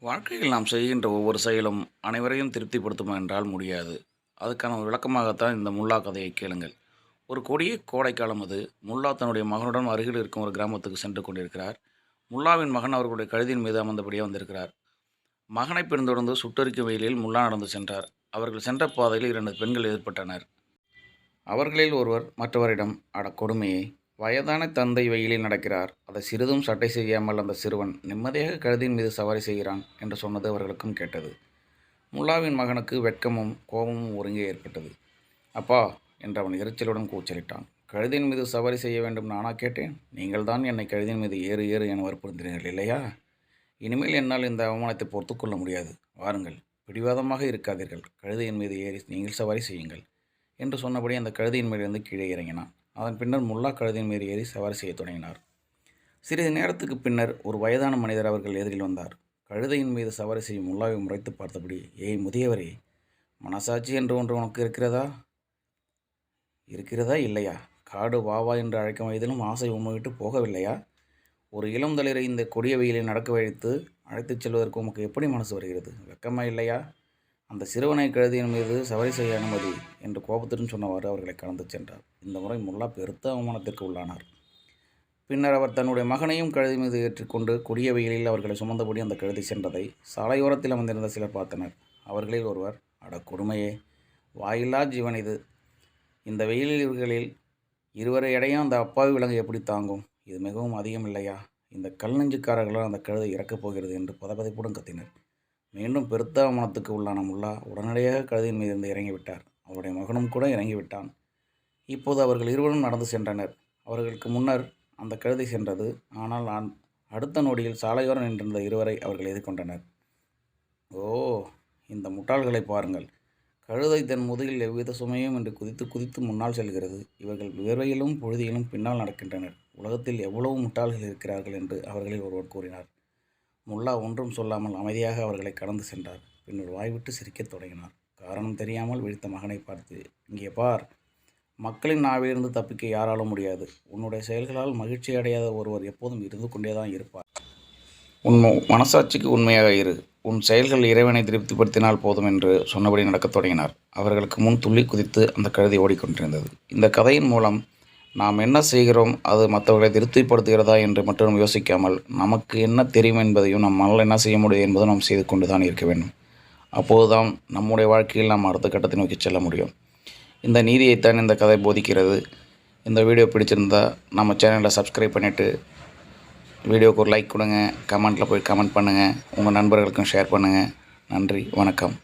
வாழ்க்கையில் நாம் செய்கின்ற ஒவ்வொரு செயலும் அனைவரையும் திருப்திப்படுத்துமா என்றால் முடியாது. அதுக்கான ஒரு விளக்கமாகத்தான் இந்த முல்லா கதையை கேளுங்கள். ஒரு கொடிய கோடைக்காலம் அது. முல்லா தன்னுடைய மகனுடன் அருகில் இருக்கும் ஒரு கிராமத்துக்கு சென்று கொண்டிருக்கிறார். முல்லாவின் மகன் அவர்களுடைய கழுதியின் மீது அமர்ந்தபடியே வந்திருக்கிறார். மகனை பின்தொடர்ந்து சுட்டரிக்கும் வெயிலில் முல்லா நடந்து சென்றார். அவர்கள் சென்ற பாதையில் இரண்டு பெண்கள் எதிர்பட்டனர் அவர்களில் ஒருவர் மற்றவரிடம் அட கொடுமையை வயதான தந்தை வெயிலில் நடக்கிறார். அதை சிறிதும் சட்டை செய்யாமல் அந்த சிறுவன் நிம்மதியாக கழுதியின் மீது சவாரி செய்கிறான் என்று சொன்னது அவர்களுக்கும் கேட்டது. முல்லாவின் மகனுக்கு வெட்கமும் கோபமும் ஒருங்கே ஏற்பட்டது. அப்பா என்று அவன் எரிச்சலுடன் கூச்சலிட்டான். கழுதியின் மீது சவாரி செய்ய வேண்டும் நானா கேட்டேன். நீங்கள் தான் என்னை கழுதியின் மீது ஏறு ஏறு என வற்புறுத்தினீர்கள் இல்லையா? இனிமேல் என்னால் இந்த அவமானத்தை பொறுத்துக்கொள்ள முடியாது. வாருங்கள். பிடிவாதமாக இருக்காதீர்கள். கழுதையின் மீது ஏறி நீங்கள் சவாரி செய்யுங்கள் என்று சொன்னபடி அந்த கழுதையின் மேலிருந்து கீழே இறங்கினான். அதன் பின்னர் முல்லா கழுதின் மீது ஏறி சவாரி செய்யத் தொடங்கினார். சிறிது நேரத்துக்கு பின்னர் ஒரு வயதான மனிதர் அவர்கள் எதிரில் வந்தார். கழுதையின் மீது சவாரி செய்யும் முல்லாவை முறைத்து பார்த்தபடி ஏய் முதியவரே மனசாட்சி என்று ஒன்று உனக்கு இருக்கிறதா? இருக்கிறதா இல்லையா? காடு வாவா என்று அழைக்கும் வயதிலும் ஆசை உண்மையிட்டு போகவில்லையா? ஒரு இளம் தளிரை இந்த கொடிய வெயிலை நடக்க வைத்து அழைத்துச் செல்வதற்கு உமக்கு எப்படி மனசு வருகிறது? வெக்கமா இல்லையா? அந்த சிறுவனை கழுதியின் மீது சவாரி செய்ய அனுமதி என்று கோபத்துடன் சொன்னவாறு அவர்களை கடந்து சென்றார். இந்த முறை முல்லா பெருத்த அவமானத்திற்கு உள்ளானார். பின்னர் அவர் தன்னுடைய மகனையும் கழுதி மீது ஏற்றிக்கொண்டு கொடிய வெயிலில் அவர்களை சுமந்தபடி அந்த கழுதி சென்றதை சாலையோரத்தில் அமர்ந்திருந்த சிலர் பார்த்தனர். அவர்களில் ஒருவர் அட கொடுமையே வாயில்லா ஜீவன் இது. இந்த வெயிலில் இவர்களில் இருவரை இடையும் அந்த அப்பாவி விலங்கு எப்படி தாங்கும்? இது மிகவும் அதிகம் இல்லையா? இந்த கல் நெஞ்சுக்காரர்களால் அந்த கழுதை இறக்கப் போகிறது என்று பதபதைப்புடன் கத்தினர். மீண்டும் பெருத்த அவமானத்துக்கு உள்ளான முல்லா உடனடியாக கழுதையின் மீது இருந்து இறங்கிவிட்டார். அவருடைய மகனும் கூட இறங்கிவிட்டான். இப்போது அவர்கள் இருவரும் நடந்து சென்றனர். அவர்களுக்கு முன்னர் அந்த கழுதை சென்றது. ஆனால் நான் அடுத்த நொடியில் சாலையோரம் நின்றிருந்த இருவரை அவர்கள் எதிர்கொண்டனர். ஓ இந்த முட்டாள்களை பாருங்கள். கழுதை தன் முதுகில் எவ்வித சுமையும் என்று குதித்து குதித்து முன்னால் செல்கிறது. இவர்கள் வியர்வையிலும் பொழுதியிலும் பின்னால் நடக்கின்றனர். உலகத்தில் எவ்வளவு முட்டாள்கள் இருக்கிறார்கள் என்று அவர்களில் ஒருவர் கூறினார். முல்லா ஒன்றும் சொல்லாமல் அமைதியாக அவர்களை கடந்து சென்றார். பின்னர் வாய்விட்டு சிரிக்கத் தொடங்கினார். காரணம் தெரியாமல் விழித்த மகனை பார்த்து இங்கே பார். மக்களின் நாவிலிருந்து தப்பிக்க யாராலும் முடியாது. உன்னுடைய செயல்களால் மகிழ்ச்சி அடையாத ஒருவர் எப்போதும் இருந்து கொண்டே தான் இருப்பார். உன் மனசாட்சிக்கு உண்மையாக இரு. உன் செயல்கள் இறைவனை திருப்திப்படுத்தினால் போதும் என்று சொன்னபடி நடக்கத் தொடங்கினார். அவர்களுக்கு முன் துள்ளி குதித்து அந்த கழுதை ஓடிக்கொண்டிருந்தது. இந்த கதையின் மூலம் நாம் என்ன செய்கிறோம் அது மற்றவர்களை திருப்திப்படுத்துகிறதா என்று மட்டும் யோசிக்காமல் நமக்கு என்ன தெரியும் என்பதையும் நம்மால் என்ன செய்ய முடியும் என்பதும் நாம் செய்து கொண்டு தான் இருக்க வேண்டும். அப்போதுதான் நம்முடைய வாழ்க்கையில் நாம் அடுத்த கட்டத்தை நோக்கி செல்ல முடியும். இந்த நீதியைத்தான் இந்த கதை போதிக்கிறது. இந்த வீடியோ பிடிச்சிருந்தால் நம்ம சேனலை சப்ஸ்கிரைப் பண்ணிவிட்டு வீடியோக்கு ஒரு லைக் கொடுங்க கமெண்ட்டில் போய் கமெண்ட் பண்ணுங்கள் உங்கள் நண்பர்களுக்கும் ஷேர் பண்ணுங்கள் நன்றி வணக்கம்.